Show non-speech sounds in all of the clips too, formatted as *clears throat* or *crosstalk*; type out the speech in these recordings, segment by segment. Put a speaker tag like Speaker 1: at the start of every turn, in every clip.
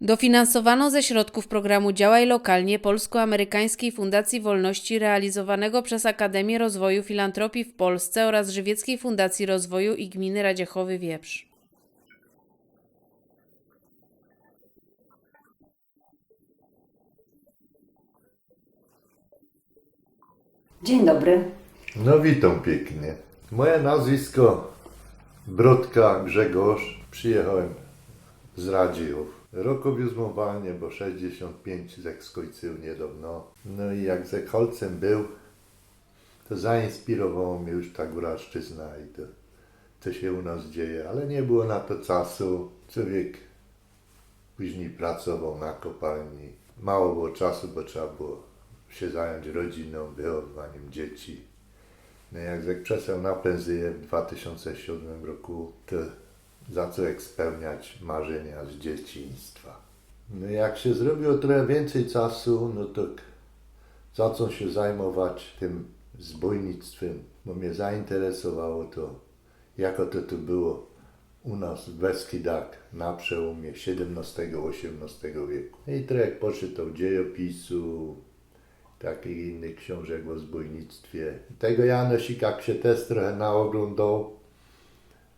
Speaker 1: Dofinansowano ze środków programu Działaj Lokalnie Polsko-Amerykańskiej Fundacji Wolności realizowanego przez Akademię Rozwoju Filantropii w Polsce oraz Żywieckiej Fundacji Rozwoju i Gminy Radziechowy Wieprz.
Speaker 2: Dzień dobry.
Speaker 3: No witam pięknie. Moje nazwisko Brodka Grzegorz. Przyjechałem z Radziejów. Rokowiuzmowanie, bo 65 z skończył niedawno. No i jak ze był, to zainspirowało mnie już ta góraszczyzna i to, co się u nas dzieje. Ale nie było na to czasu. Człowiek później pracował na kopalni. Mało było czasu, bo trzeba było się zająć rodziną, wychowywaniem dzieci. No jak przeszedł na pensję w 2007 roku, to zaczął spełniać marzenia z dzieciństwa. No jak się zrobiło trochę więcej czasu, no to zaczął się zajmować tym zbójnictwem, bo mnie zainteresowało to, jako to tu było u nas w Beskidach na przełomie XVII-XVIII wieku. I trochę poczytał dziejopisu, takich innych książek o zbójnictwie. Tego Janosika się też trochę naoglądał.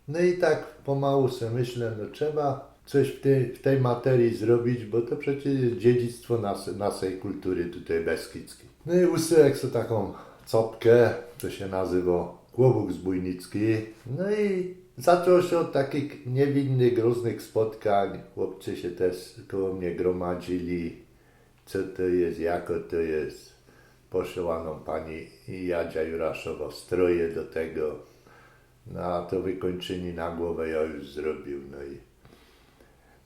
Speaker 3: No i tak pomału sobie myślę, no trzeba coś w tej, w tej materii zrobić, bo to przecież jest dziedzictwo nas, naszej kultury tutaj beskidzkiej. No i usyłek sobie taką copkę, to się nazywa Kłobuk Zbójnicki. No i zaczęło się od takich niewinnych, groznych spotkań. Chłopcy się też koło mnie gromadzili co to jest, jako to jest. Poszła nam pani Jadzia Juraszowa stroje do tego. No a to wykończenie na głowę ja już zrobił. No i,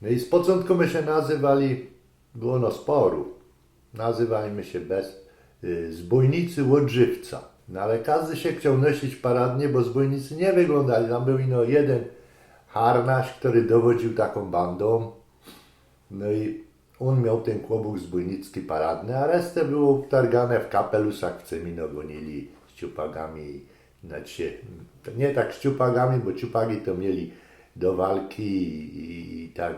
Speaker 3: no i z początku my się nazywali, było no sporu, nazywajmy się bez y, zbójnicy Łodżywca. No ale każdy się chciał nosić paradnie, bo zbójnicy nie wyglądali. Tam był ino jeden harnaś, który dowodził taką bandą. No i on miał ten kłobuk zbójnicki paradny, a resztę było targane w kapelusach, w cemino gonili z ciupagami. Znaczy, nie tak z ciupagami, bo ciupagi to mieli do walki i, i tak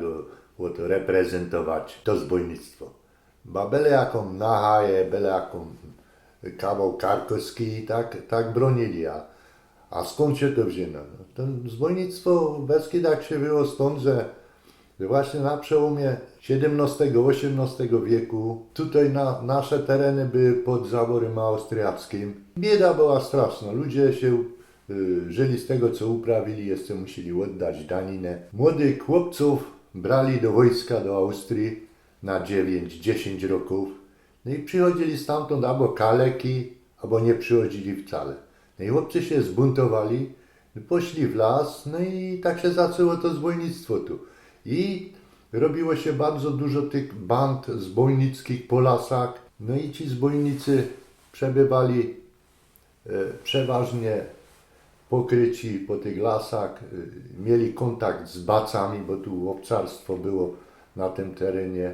Speaker 3: było to reprezentować to zbójnictwo. Ba byle jaką nahaję, byle jaką kawał karkowski, tak, tak bronili. A, a skąd się to wzięło? No, to zbójnictwo w Beskidach się wyło stąd, że właśnie na przełomie XVII-XVIII wieku tutaj na, nasze tereny były pod zaborem austriackim. Bieda była straszna. Ludzie się y, żyli z tego, co uprawili, jeszcze musieli oddać daninę. Młodych chłopców brali do wojska do Austrii na 9-10 roków. No i przychodzili stamtąd albo kaleki, albo nie przychodzili wcale. No i chłopcy się zbuntowali, poszli w las, no i tak się zaczęło to zbójnictwo tu. I robiło się bardzo dużo tych band zbójnickich po lasach. No i ci zbójnicy przebywali e, przeważnie pokryci po tych lasach, e, mieli kontakt z bacami, bo tu obcarstwo było na tym terenie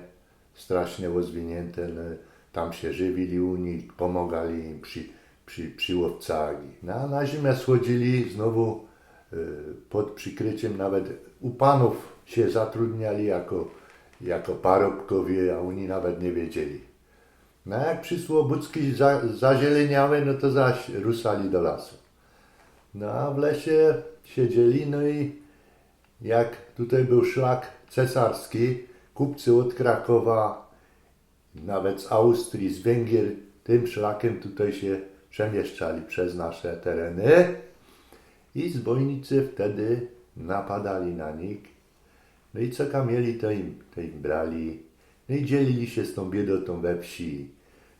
Speaker 3: strasznie rozwinięte. No, tam się żywili u nich, pomagali im przy, przy, przy łowcagi. No, na zimę schodzili znowu pod przykryciem nawet u panów się zatrudniali jako, jako parobkowie, a oni nawet nie wiedzieli. No jak przysło za, zazieleniały, no to zaś rusali do lasu. No a w lesie siedzieli, no i jak tutaj był szlak cesarski, kupcy od Krakowa, nawet z Austrii, z Węgier, tym szlakiem tutaj się przemieszczali przez nasze tereny i zbójnicy wtedy napadali na nich. No i co kamieli, to im, to im brali. No i dzielili się z tą biedotą we wsi.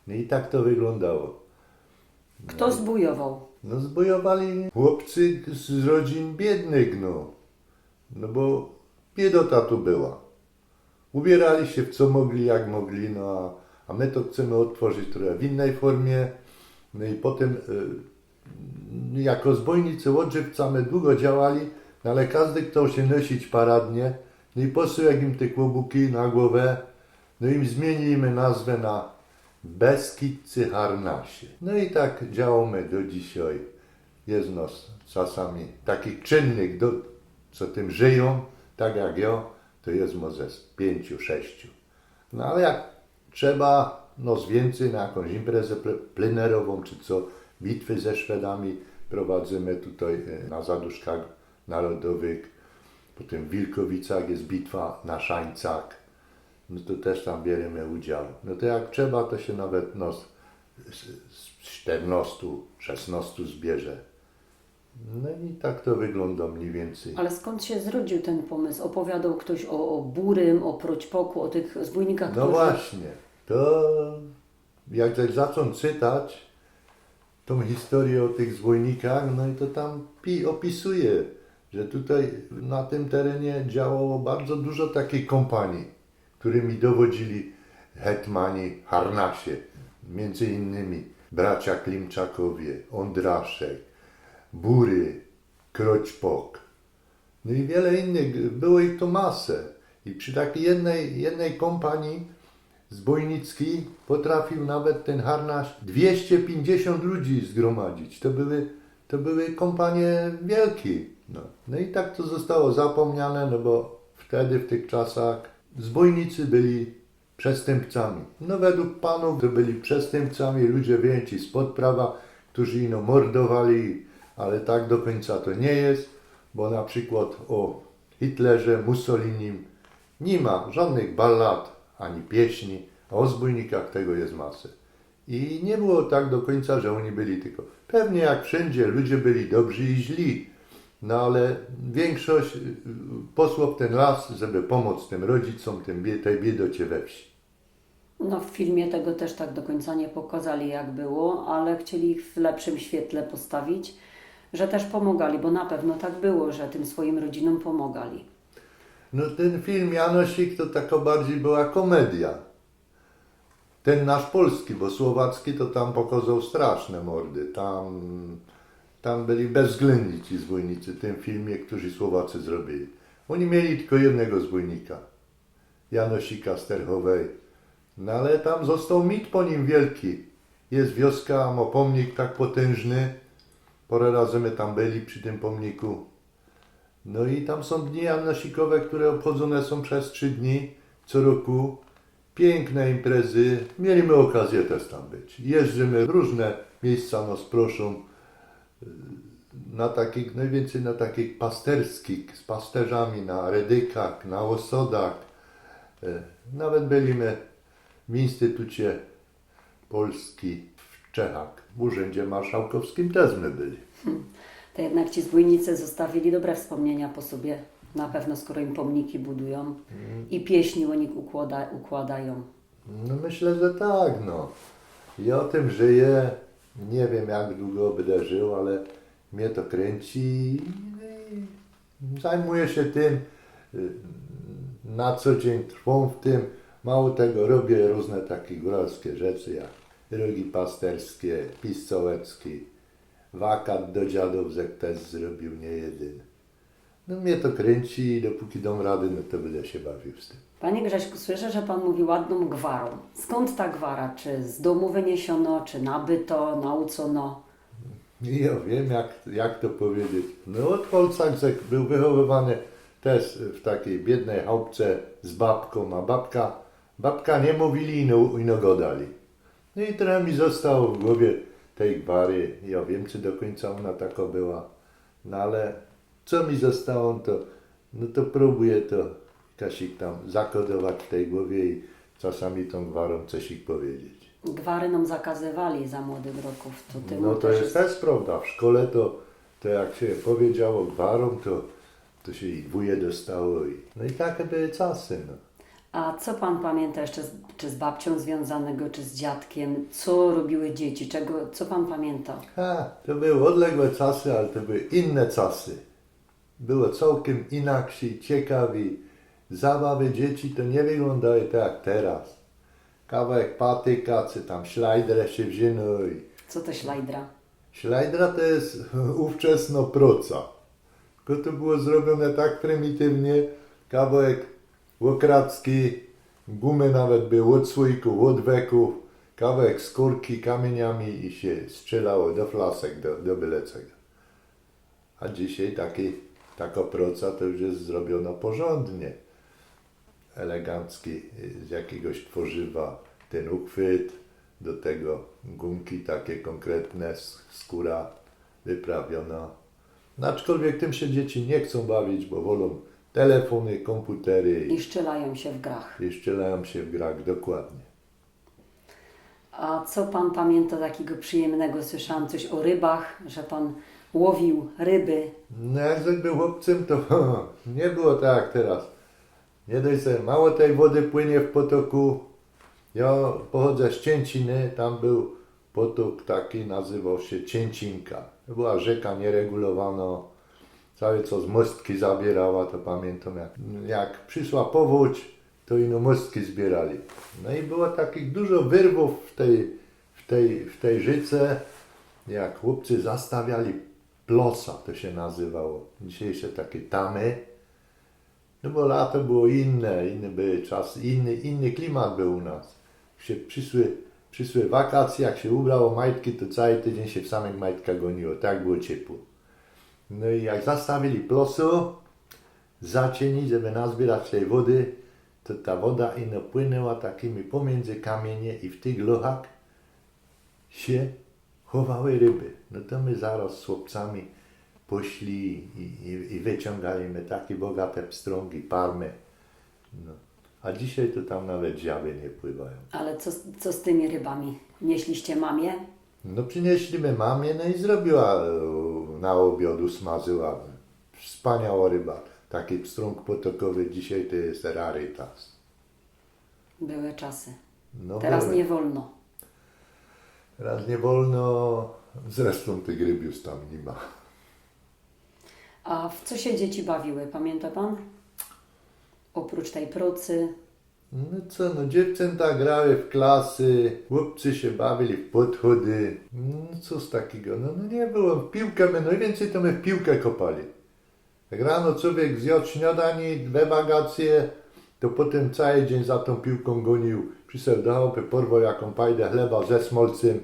Speaker 3: No i tak to wyglądało.
Speaker 2: Kto zbujował?
Speaker 3: No zbojowali chłopcy z rodzin biednych, no. No bo biedota tu była. Ubierali się w co mogli, jak mogli, no a, a my to chcemy otworzyć trochę w innej formie. No i potem y, jako zbójnicy łodżywca my długo działali, ale każdy chciał się nosić paradnie. No i poszły jak im te kłobuki na głowę, no i zmieniliśmy nazwę na Beskidcy Harnasie. No i tak działamy do dzisiaj. Jest nas czasami takich czynnych, do, co tym żyją, tak jak ja, to jest może z pięciu, sześciu. No ale jak trzeba, no z więcej na jakąś imprezę ple- plenerową czy co, bitwy ze Szwedami prowadzimy tutaj e, na Zaduszkach Narodowych. Potem w Wilkowicach jest bitwa na Szańcach. No to też tam bierzemy udział. No to jak trzeba, to się nawet no, z, z 14, 16 zbierze. No i tak to wygląda mniej więcej.
Speaker 2: Ale skąd się zrodził ten pomysł? Opowiadał ktoś o, o Burym, o Proćpoku, o tych zbójnikach,
Speaker 3: No
Speaker 2: którzy...
Speaker 3: właśnie, to jak zacząć czytać tą historię o tych zwojnikach, no i to tam pi opisuje, że tutaj na tym terenie działało bardzo dużo takiej kompanii, którymi dowodzili hetmani harnasie, między innymi bracia Klimczakowie, Ondraszek, Bury, Kroćpok, no i wiele innych, było ich to masę. I przy takiej jednej, jednej kompanii zbójnickiej potrafił nawet ten harnaś 250 ludzi zgromadzić. To były, to były kompanie wielkie. No. no i tak to zostało zapomniane, no bo wtedy, w tych czasach, zbójnicy byli przestępcami. No według panów to byli przestępcami, ludzie wyjęci spod prawa, którzy ino mordowali, ale tak do końca to nie jest, bo na przykład o Hitlerze, Mussolinim nie ma żadnych ballad ani pieśni, a o zbójnikach tego jest masę. I nie było tak do końca, że oni byli tylko. Pewnie jak wszędzie ludzie byli dobrzy i źli, no ale większość y, posła w ten las, żeby pomóc tym rodzicom, tym, tej biedocie we wsi.
Speaker 2: No w filmie tego też tak do końca nie pokazali jak było, ale chcieli ich w lepszym świetle postawić, że też pomagali, bo na pewno tak było, że tym swoim rodzinom pomagali.
Speaker 3: No ten film Janosik to taka bardziej była komedia. Ten nasz polski, bo słowacki to tam pokazał straszne mordy. Tam, tam byli bezwzględni ci zbójnicy w tym filmie, którzy Słowacy zrobili. Oni mieli tylko jednego zbójnika. Janosika z Terchowej. No ale tam został mit po nim wielki. Jest wioska, ma pomnik tak potężny. Parę razy my tam byli przy tym pomniku. No i tam są dni janosikowe, które obchodzone są przez trzy dni co roku. Piękne imprezy. Mieliśmy okazję też tam być. Jeżdżymy w różne miejsca, nas proszą y, na takich, najwięcej na takich pasterskich, z pasterzami, na redykach, na osodach. Y, Nawet byliśmy w Instytucie Polski w Czechach. W Urzędzie Marszałkowskim też my byli.
Speaker 2: To jednak ci zbójnicy zostawili dobre wspomnienia po sobie, na pewno skoro im pomniki budują i pieśni o nich układa, układają.
Speaker 3: No myślę, że tak, no. Ja o tym żyję. Nie wiem jak długo będę żył, ale mnie to kręci i zajmuję się tym. y, Na co dzień trwam w tym. Mało tego, robię różne takie góralskie rzeczy jak rogi pasterskie, pis sołecki, wakat do dziadów zek też zrobił nie jeden. No mnie to kręci i dopóki dam rady, no to będę się bawił z tym.
Speaker 2: Panie Grześku, słyszę, że Pan mówi ładną gwarą. Skąd ta gwara? Czy z domu wyniesiono, czy nabyto, naucono?
Speaker 3: Ja wiem, jak, jak to powiedzieć. No od Polsaczek był wychowywany też w takiej biednej chałupce z babką, a babka, babka nie mówili, ino, ino godali. No i trochę mi zostało w głowie tej gwary. Ja wiem, czy do końca ona taka była. No ale co mi zostało, to, no to próbuję to Kasik tam zakodować w tej głowie i czasami tą gwarą coś ich powiedzieć.
Speaker 2: Gwary nam zakazywali za młodych roków. To tym
Speaker 3: No to
Speaker 2: też
Speaker 3: jest też prawda. W szkole to, to jak się powiedziało gwarą, to, to się i dwóje dostało. I, no i takie były czasy. No.
Speaker 2: A co Pan pamięta jeszcze, z, czy z babcią związanego, czy z dziadkiem? Co robiły dzieci? Czego, co Pan pamięta?
Speaker 3: Ha, to były odległe czasy, ale to były inne czasy. Było całkiem inaksi, ciekawi. Zabawy dzieci to nie wyglądały tak jak teraz. Kawałek patyka, czy tam szlajdrę się wzięło i
Speaker 2: Co to ślajdra?
Speaker 3: Ślajdra to jest *laughs* ówczesno proca. Tylko to było zrobione tak prymitywnie. Kawałek łokracki, gumy nawet były od słoików, od weków, skórki kamieniami i się strzelało do flasek, do, do byle czego. A dzisiaj taki, taka proca to już jest zrobiona porządnie. elegancki z jakiegoś tworzywa ten uchwyt, do tego gumki takie konkretne, skóra wyprawiona. No, aczkolwiek tym się dzieci nie chcą bawić, bo wolą telefony, komputery
Speaker 2: I szczelają się w grach.
Speaker 3: i ścielają się w grach dokładnie.
Speaker 2: A co pan pamięta takiego przyjemnego? Słyszałam coś o rybach, że pan łowił ryby.
Speaker 3: No jak był chłopcem, to *laughs* nie było tak jak teraz. Nie dość, że mało tej wody płynie w potoku. Ja pochodzę z Cięciny, tam był potok taki, nazywał się Cięcinka. To była rzeka nieregulowana, całe co z mostki zabierała, to pamiętam jak, jak przyszła powódź, to ino mostki zbierali. No i było takich dużo wyrwów w tej, w tej, w tej rzece, jak chłopcy zastawiali plosa, to się nazywało. Dzisiejsze takie tamy. No bo lato było inne, inny były czas, inny, inny klimat był u nas. Się przyszły, przyszły wakacje, jak się ubrało majtki, to cały tydzień się w samych majtkach goniło. Tak było ciepło. No i jak zastawili plosu, zacieni, żeby nazbierać tej wody, to ta woda ino płynęła takimi pomiędzy kamienie i w tych lochach się chowały ryby. No to my zaraz z chłopcami poszli i, i, i wyciągali my takie bogate pstrągi, parmy. No. A dzisiaj to tam nawet ziaby nie pływają.
Speaker 2: Ale co, co z tymi rybami? Nieśliście mamie?
Speaker 3: No przynieśliśmy mamie, no i zrobiła na obiadu, smażyła. Wspaniała ryba. Taki pstrąg potokowy dzisiaj to jest rarytas.
Speaker 2: Były czasy.
Speaker 3: No
Speaker 2: Teraz
Speaker 3: były.
Speaker 2: nie wolno.
Speaker 3: Teraz nie wolno, zresztą tych ryb już tam nie ma.
Speaker 2: A w co się dzieci bawiły? Pamięta pan? Oprócz tej procy.
Speaker 3: No co, no dziewczęta grały w klasy, chłopcy się bawili w podchody. No co z takiego? No, no nie było, w piłkę my najwięcej to my w piłkę kopali. Jak rano człowiek zjadł śniadanie, dwie bagacje, to potem cały dzień za tą piłką gonił. Przyszedł do chałupy, porwał jaką pajdę chleba ze smolcem,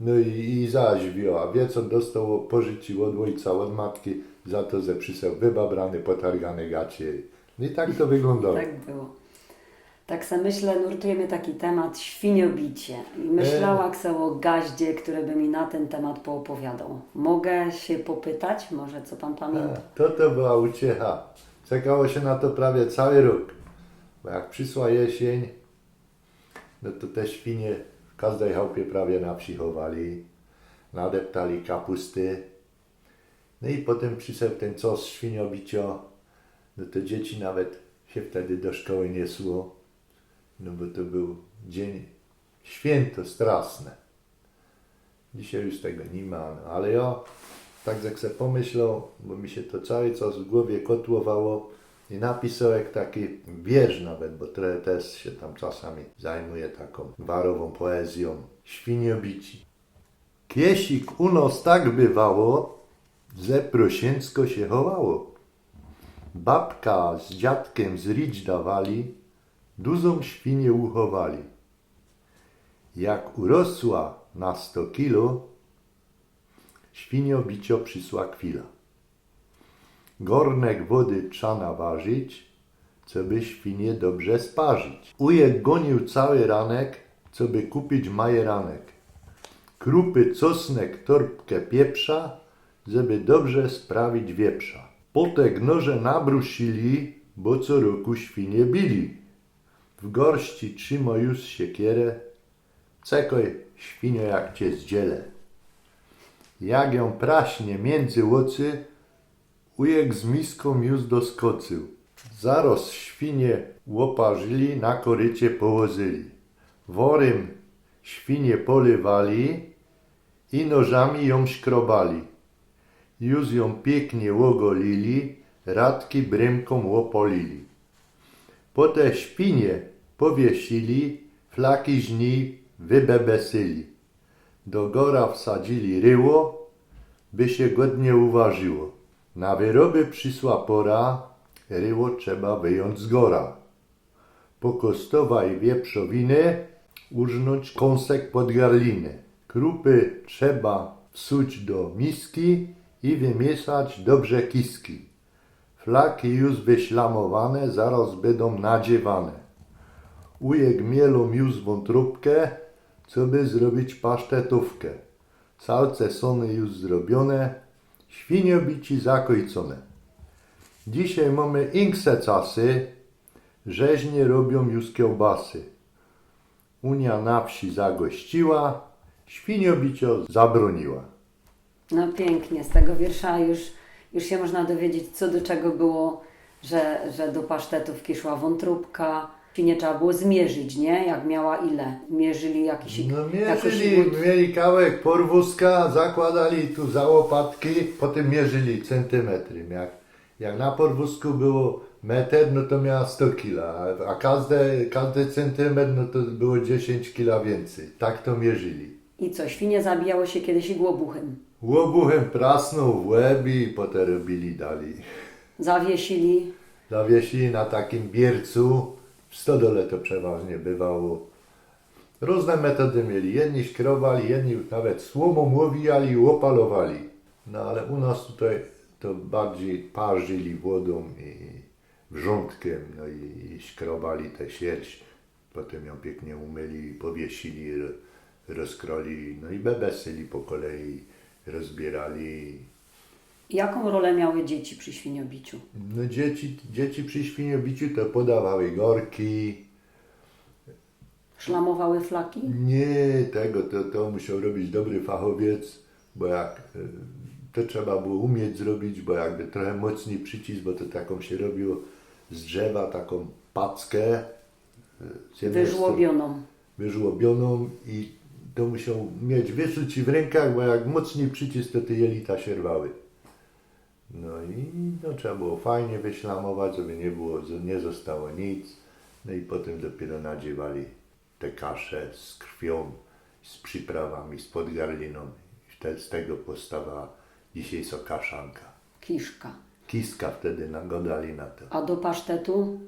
Speaker 3: no i, i zaś wio, a wie co dostał pożyci od ojca, od matki, za to, że przyszedł wybabrany, potargany gacie. No i tak to *laughs* wyglądało.
Speaker 2: Tak było. Tak sobie myślę, nurtuje mnie taki temat świniobicie. I myślałam sobie o gaździe, który by mi na ten temat poopowiadał. Mogę się popytać? Może co pan pamięta?
Speaker 3: To to była uciecha. Czekało się na to prawie cały rok. Bo jak przyszła jesień, no to te świnie w każdej chałupie prawie na wsi chowali, nadeptali kapusty. No i potem przyszedł ten czas świniobicio, no to dzieci nawet się wtedy do szkoły nie szło, no bo to był dzień, święto straszne. Dzisiaj już tego nie ma, no, ale ja tak jak sobie pomyślał, bo mi się to cały czas w głowie kotłowało i napisał jak taki wiersz nawet, bo też się tam czasami zajmuje taką warową poezją. Świniobici. Kiesik u nas tak bywało, że prosięcko się chowało. Babka z dziadkiem z ricz dawali, dużą świnię uchowali. Jak urosła na sto kilo, świniobicio przysła chwila. Gornek wody trza naważyć, co by świnie dobrze sparzyć. Ujek gonił cały ranek, co by kupić majeranek. Krupy, cosnek, torbkę pieprza, żeby dobrze sprawić wieprza. Potek noże nabrusili, bo co roku świnie bili. W gorści trzyma już siekierę, cekoj świnio jak cię zdzielę. Jak ją praśnie między łocy, ujek z miską już doskoczył. Zaraz świnie łoparzyli, na korycie położyli. Worym świnie polywali i nożami ją szkrobali. Już ją pięknie łogolili, radki brymką łopolili. Po te świnie powiesili, flaki żni wybebesyli. Do gora wsadzili ryło, by się godnie uważyło. Na wyroby przysła pora, ryło trzeba wyjąć z gora. Pokostowaj wieprzowiny, urżnąć kąsek pod garliny. Krupy trzeba wsuć do miski i wymieszać dobrze kiski. Flaki już wyślamowane, zaraz będą nadziewane. Ujek mielą już wątróbkę, co by zrobić pasztetówkę. Salce sony już zrobione, świniobici zakojcone. Dzisiaj mamy inkse czasy, rzeźnie robią już kiełbasy. Unia na wsi zagościła, świniobicio zabroniła.
Speaker 2: No pięknie, z tego wiersza już, już się można dowiedzieć, co do czego było, że, że do pasztetówki szła wątróbka. Świnie trzeba było zmierzyć, nie? Jak miała ile? Mierzyli jakiś...
Speaker 3: No
Speaker 2: jakoś
Speaker 3: mierzyli, mieli kawałek porwózka, zakładali tu za łopatki, potem mierzyli centymetry. Jak, jak na porwózku było metr, no to miała 100 kila, a każdy, każdy centymetr, no to było 10 kila więcej. Tak to mierzyli.
Speaker 2: I co, świnie zabijało się kiedyś głobuchem.
Speaker 3: Łobuchem prasnął w łeb i potem robili dalej.
Speaker 2: Zawiesili,
Speaker 3: Zawiesili na takim biercu, w stodole to przeważnie bywało. Różne metody mieli. Jedni szkrobali, jedni nawet słomą łowijali i łopalowali. No ale u nas tutaj to bardziej parzyli wodą i wrzątkiem, no i, i szkrobali tę sierść. Potem ją pięknie umyli, powiesili, ro- rozkroli, no i bebesyli po kolei, rozbierali.
Speaker 2: Jaką rolę miały dzieci przy świniobiciu?
Speaker 3: No dzieci, dzieci przy świniobiciu to podawały gorki.
Speaker 2: Szlamowały flaki?
Speaker 3: Nie, tego to, to musiał robić dobry fachowiec, bo jak e, to trzeba było umieć zrobić, bo jakby trochę mocniej przycisk, bo to taką się robiło z drzewa, taką packę e, z jednej strony
Speaker 2: Wyżłobioną.
Speaker 3: wyżłobioną i to musiał mieć ci w rękach, bo jak mocniej przycisk, to te jelita się rwały. No i no, trzeba było fajnie wyślamować, żeby nie było, nie zostało nic. No i potem dopiero nadziewali te kasze z krwią, z przyprawami, z podgarliną. I z tego powstała dzisiejsza kaszanka.
Speaker 2: Kiszka.
Speaker 3: Kiska wtedy nagodali na to.
Speaker 2: A do pasztetu?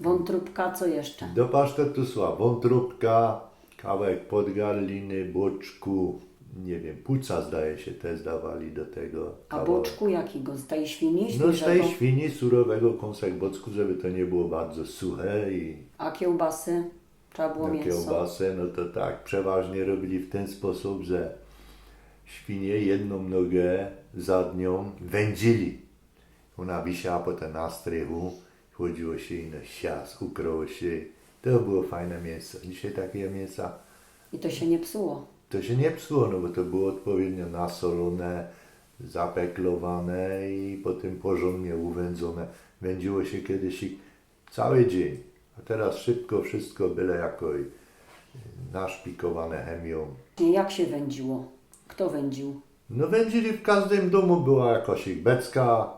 Speaker 2: Wątróbka, co jeszcze?
Speaker 3: Do pasztetu szła wątróbka, kawałek podgarliny, boczku, nie wiem, płuca zdaje się też dawali do tego.
Speaker 2: A
Speaker 3: kawałek.
Speaker 2: boczku jakiego? Z tej świni?
Speaker 3: No z tej
Speaker 2: Świeżego?
Speaker 3: świni surowego kąsek bocku, żeby to nie było bardzo suche i
Speaker 2: A kiełbasy? Trzeba było
Speaker 3: na
Speaker 2: mięso.
Speaker 3: kiełbasę, no to tak, przeważnie robili w ten sposób, że świnie jedną nogę zadnią wędzili. Ona wisiała potem na strychu, chodziło się i na sias, ukryło się. To było fajne mięso. Dzisiaj takie mięsa
Speaker 2: I to się nie psuło.
Speaker 3: To się nie psuło, no bo to było odpowiednio nasolone, zapeklowane i potem porządnie uwędzone. Wędziło się kiedyś cały dzień, a teraz szybko wszystko byle jako i naszpikowane chemią.
Speaker 2: Jak się wędziło? Kto wędził?
Speaker 3: No wędzili w każdym domu była jakaś ich becka,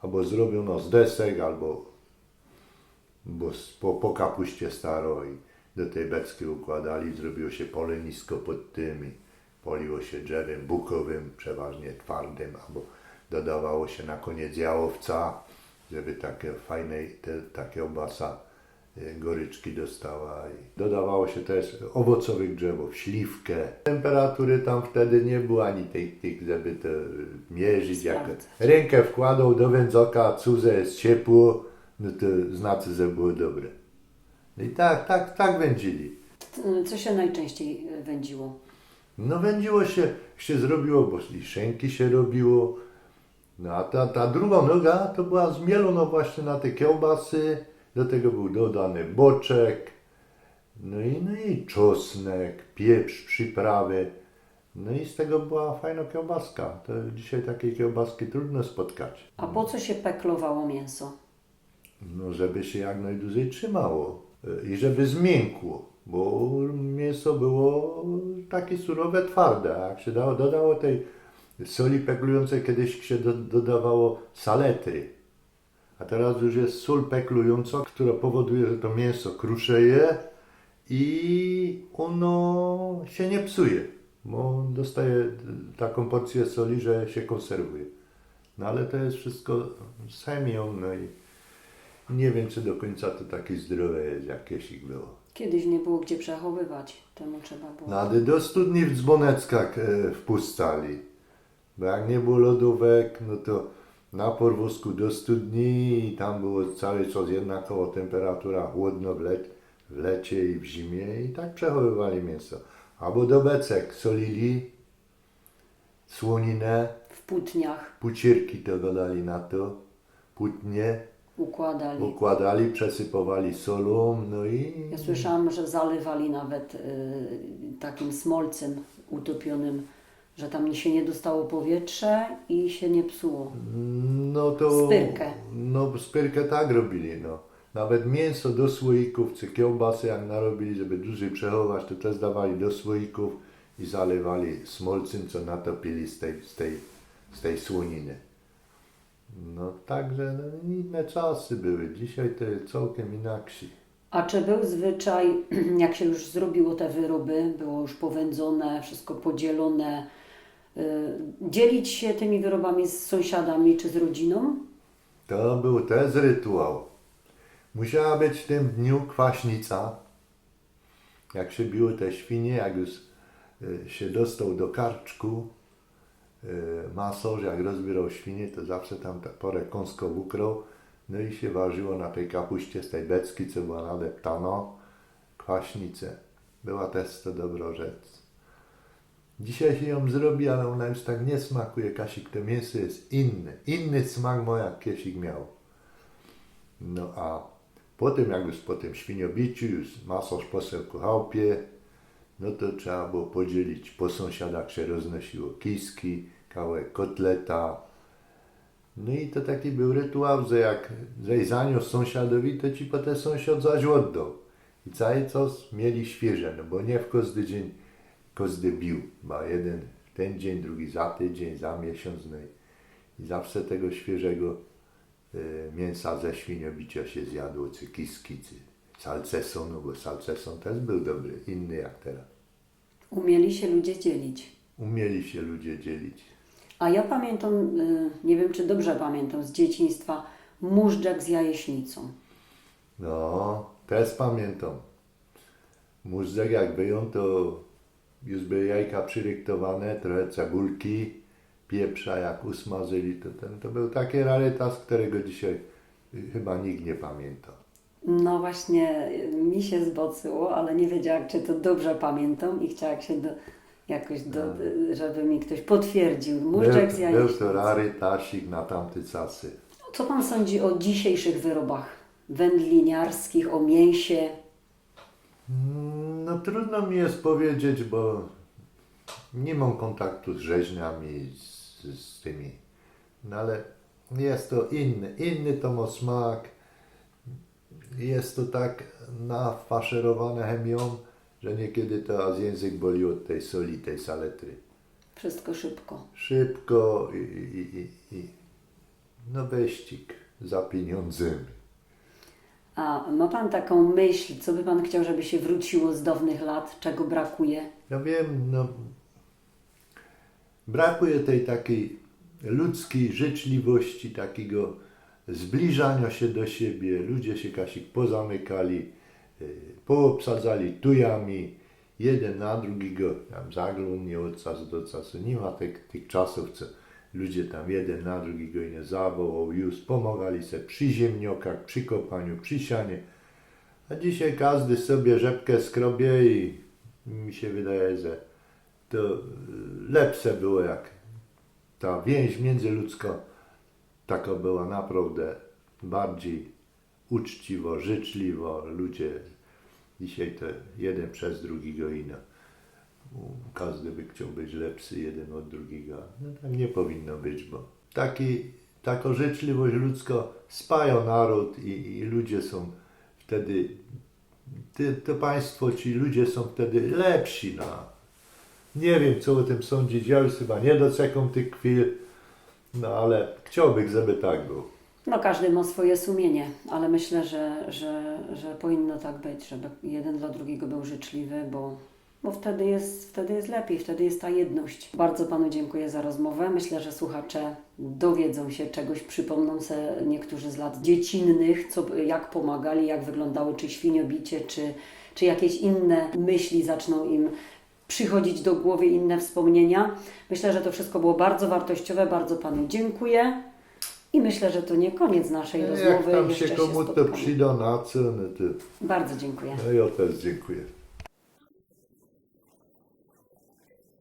Speaker 3: albo zrobiono z desek, albo po, po kapuście staro i do tej becki układali, zrobiło się pole nisko pod tym i poliło się drzewem bukowym, przeważnie twardym, albo dodawało się na koniec jałowca, żeby takie fajnej, te, ta kiełbasa e, goryczki dostała. I dodawało się też owocowych drzewów, śliwkę. Temperatury tam wtedy nie było ani tych, tych żeby to mierzyć. Jak rękę wkładał do wędzoka, cudze jest ciepło, no to znaczy, że było dobre. No i tak, tak, tak wędzili.
Speaker 2: Co się najczęściej e, wędziło?
Speaker 3: No wędziło się, się zrobiło, bo i się robiło. No a ta, ta druga noga to była zmielona właśnie na te kiełbasy. Do tego był dodany boczek, no i, no i czosnek, pieprz, przyprawy. No i z tego była fajna kiełbaska. To dzisiaj takiej kiełbaski trudno spotkać.
Speaker 2: A po co się peklowało mięso?
Speaker 3: No, żeby się jak najdłużej trzymało i żeby zmiękło, bo mięso było takie surowe, twarde. A jak się dało, dodało tej soli peklującej, kiedyś się do, dodawało saletry. A teraz już jest sól peklująca, która powoduje, że to mięso kruszeje i ono się nie psuje, bo dostaje taką porcję soli, że się konserwuje. No ale to jest wszystko chemią, no i nie wiem, czy do końca to takie zdrowe jest, jak kiedyś było.
Speaker 2: Kiedyś nie było gdzie przechowywać. Temu trzeba było.
Speaker 3: Nady do studni w Dzboneckach e, wpuszczali. Bo jak nie było lodówek, no to na podwózku do studni i tam było cały czas jednakowo temperatura chłodno w, let, w lecie i w zimie i tak przechowywali mięso. Albo do becek solili, słoninę,
Speaker 2: W płótniach
Speaker 3: pucierki to dodali na to, płótnie,
Speaker 2: układali.
Speaker 3: układali, przesypowali solą, no i
Speaker 2: Ja słyszałam, że zalewali nawet y, takim smolcem utopionym, że tam się nie dostało powietrze i się nie psuło.
Speaker 3: no to...
Speaker 2: Spyrkę.
Speaker 3: No spyrkę tak robili, no. Nawet mięso do słoików, czy kiełbasy jak narobili, żeby dłużej przechować, to też dawali do słoików i zalewali smolcem, co natopili z tej, z tej, z tej słoniny. No także no, inne czasy były. Dzisiaj to jest całkiem inaksi.
Speaker 2: A czy był zwyczaj, *clears throat* jak się już zrobiło te wyroby, było już powędzone, wszystko podzielone, y, dzielić się tymi wyrobami z sąsiadami czy z rodziną?
Speaker 3: To był też rytuał. Musiała być w tym dniu kwaśnica. Jak się biło te świnie, jak już y, się dostał do karczku, y, masorz, jak rozbierał świnie, to zawsze tam porę kąsko ukrął. No i się ważyło na tej kapuście z tej becki, co była nadeptano, kwaśnicę. Była też to dobro rzec. Dzisiaj się ją zrobi, ale ona już tak nie smakuje. Kasik, to mięso jest inne. Inny smak ma jak Kiesik miał. No a potem, jak już po tym świniobiciu, już masaż poseł ku chałupie, no to trzeba było podzielić. Po sąsiadach się roznosiło kiski, kawałek kotleta. No i to taki był rytuał, że jak żeś zaniósł sąsiadowi, to ci potem sąsiad zaś oddał. I cały czas mieli świeże, no bo nie w każdy dzień każdy bił. Ma jeden ten dzień, drugi za tydzień, za miesiąc. No i, i zawsze tego świeżego e, mięsa ze świniobicia się zjadło, czy kiski, czy salceson, no bo salceson też był dobry, inny jak teraz.
Speaker 2: Umieli się ludzie dzielić.
Speaker 3: Umieli się ludzie dzielić.
Speaker 2: A ja pamiętam, y, nie wiem czy dobrze pamiętam, z dzieciństwa, móżdżek z jajecznicą.
Speaker 3: No, też pamiętam. Móżdżek jak wyjął, to już były jajka przyryktowane, trochę cebulki, pieprza jak usmażyli, to ten to był taki rarytas, którego dzisiaj chyba nikt nie pamięta.
Speaker 2: No właśnie, mi się zbocyło, ale nie wiedziałam, czy to dobrze pamiętam i chciałam się do, jakoś, do, y, żeby mi ktoś potwierdził. Móżdżek z
Speaker 3: był, to rarytasik na tamte czasy.
Speaker 2: Co Pan sądzi o dzisiejszych wyrobach wędliniarskich, o mięsie?
Speaker 3: No trudno mi jest powiedzieć, bo nie mam kontaktu z rzeźniami, z, z tymi. No ale jest to inny, inny to ma smak. Jest to tak nafaszerowane chemią, że niekiedy to aż język boli od tej soli, tej saletry.
Speaker 2: Wszystko szybko.
Speaker 3: Szybko i, i, i, i no wyścig za pieniądzem.
Speaker 2: A ma Pan taką myśl, co by Pan chciał, żeby się wróciło z dawnych lat, czego brakuje?
Speaker 3: Ja wiem, no brakuje tej takiej ludzkiej życzliwości, takiego zbliżania się do siebie. Ludzie się kasik pozamykali, y, poobsadzali tujami, jeden na drugiego, tam zaglądnie od czasu do czasu. Nie ma tych, tych czasów, co ludzie tam jeden na drugiego nie zawołał, już pomagali sobie przy ziemniokach, przy kopaniu, przy sianie. A dzisiaj każdy sobie rzepkę skrobie i mi się wydaje, że to y, lepsze było jak ta więź międzyludzka taka była naprawdę bardziej uczciwo, życzliwo. Ludzie dzisiaj to jeden przez drugiego i no, każdy by chciał być lepszy jeden od drugiego. No tak nie powinno być, bo taki, taka życzliwość ludzka spaja naród i, i ludzie są wtedy, ty, to państwo, ci ludzie są wtedy lepsi. No. Nie wiem, co o tym sądzić, ja już chyba nie doczekam tych chwil, no ale chciałbym, żeby tak było.
Speaker 2: No każdy ma swoje sumienie, ale myślę, że, że, że powinno tak być, żeby jeden dla drugiego był życzliwy, bo, bo wtedy, jest, wtedy jest lepiej, wtedy jest ta jedność. Bardzo Panu dziękuję za rozmowę. Myślę, że słuchacze dowiedzą się czegoś, przypomną sobie niektórzy z lat dziecinnych, co, jak pomagali, jak wyglądały, czy świniobicie, czy, czy jakieś inne myśli zaczną im przychodzić do głowy, inne wspomnienia. Myślę, że to wszystko było bardzo wartościowe. Bardzo Panu dziękuję. I myślę, że to nie koniec naszej
Speaker 3: Jak
Speaker 2: rozmowy.
Speaker 3: tam
Speaker 2: Jeszcze
Speaker 3: się komu to
Speaker 2: spotkamy.
Speaker 3: przyda na co, no to
Speaker 2: Bardzo dziękuję.
Speaker 3: no ja też dziękuję.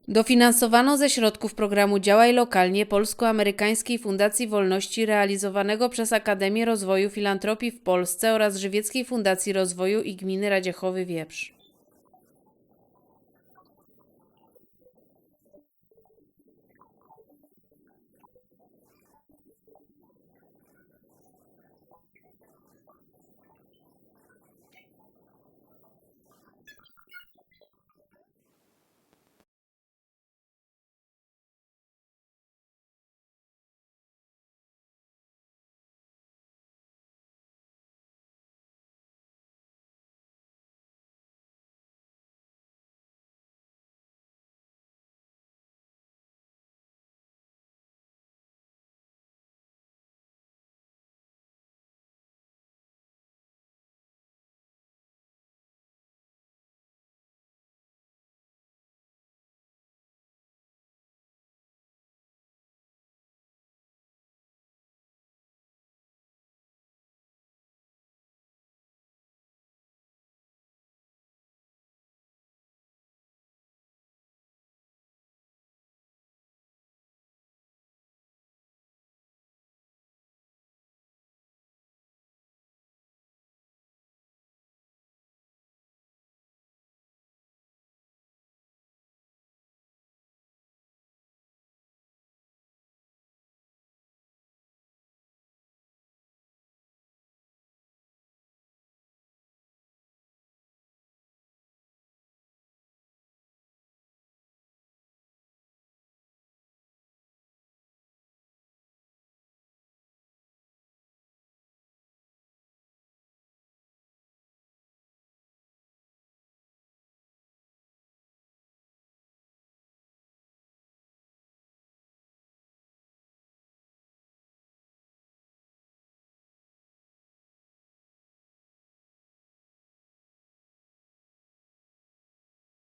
Speaker 1: Dofinansowano ze środków programu Działaj Lokalnie Polsko-Amerykańskiej Fundacji Wolności realizowanego przez Akademię Rozwoju Filantropii w Polsce oraz Żywieckiej Fundacji Rozwoju i Gminy Radziechowy-Wieprz.